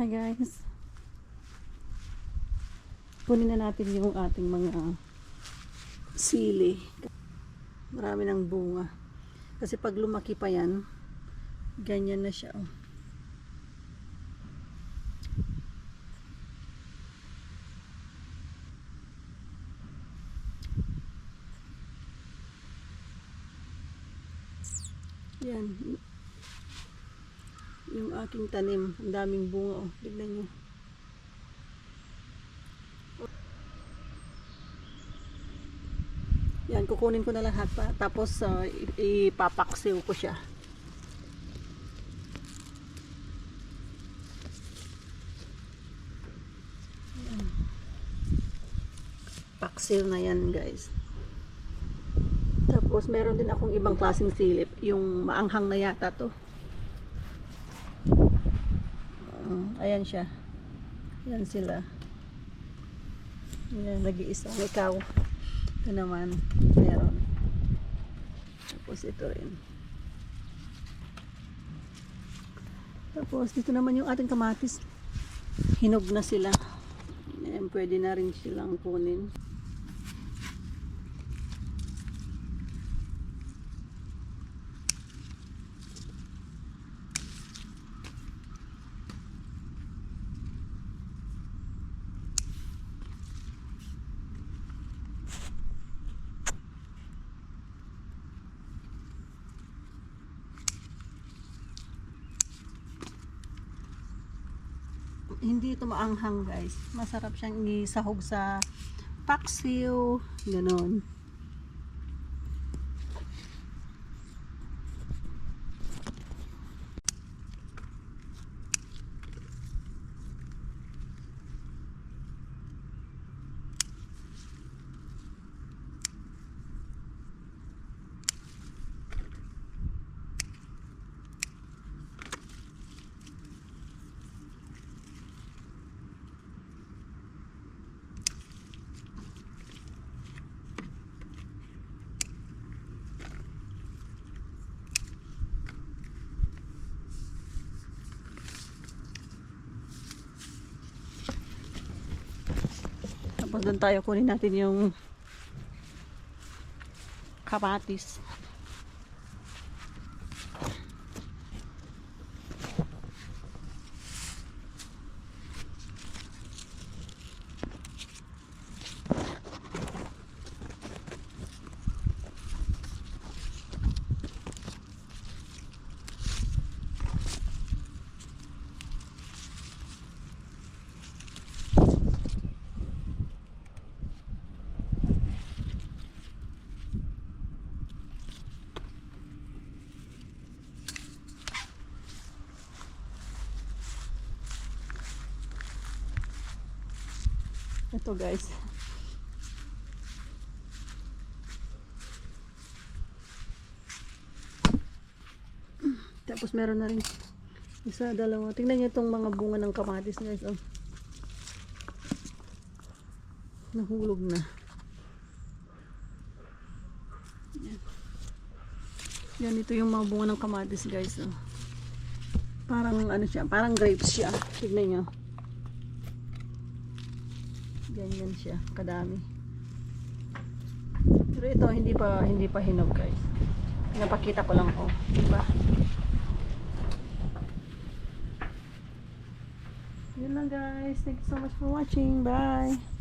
Hi guys. Kunin na natin yung ating mga sili. Marami ng bunga. Kasi pag lumaki pa yan, ganyan na siya. Oh. Yan. Yung aking tanim, ang daming bunga. Oh. Tignan nyo. Yan, kukunin ko na lahat pa. Tapos, uh, ipapaksiw ko siya. Yan. Paksiw na yan, guys. Tapos, meron din akong ibang klaseng silip. Yung maanghang na yata to. Uh, ayan siya. Yan sila. Yan, nag-iisang ikaw. Ito naman, meron. Tapos ito rin. Tapos dito naman yung ating kamatis. Hinog na sila. Ayan, pwede na rin silang kunin. Hindi ito maanghang guys. Masarap siyang isahog sa paksiw. Ganon. Tapos doon tayo kunin natin yung kamatis. Ito guys. Tapos meron na rin isa, dalawa. Tingnan niyo itong mga bunga ng kamatis guys. Oh. Nahulog na. Yan. Yan, ito yung mga bunga ng kamatis guys. Oh. Parang ano siya, parang grapes siya. Tignan niyo. Ganyan siya, kadami. Pero ito hindi pa hindi pa hinog guys. Napakita ko lang oh, di ba? Yun lang guys. Thank you so much for watching. Bye.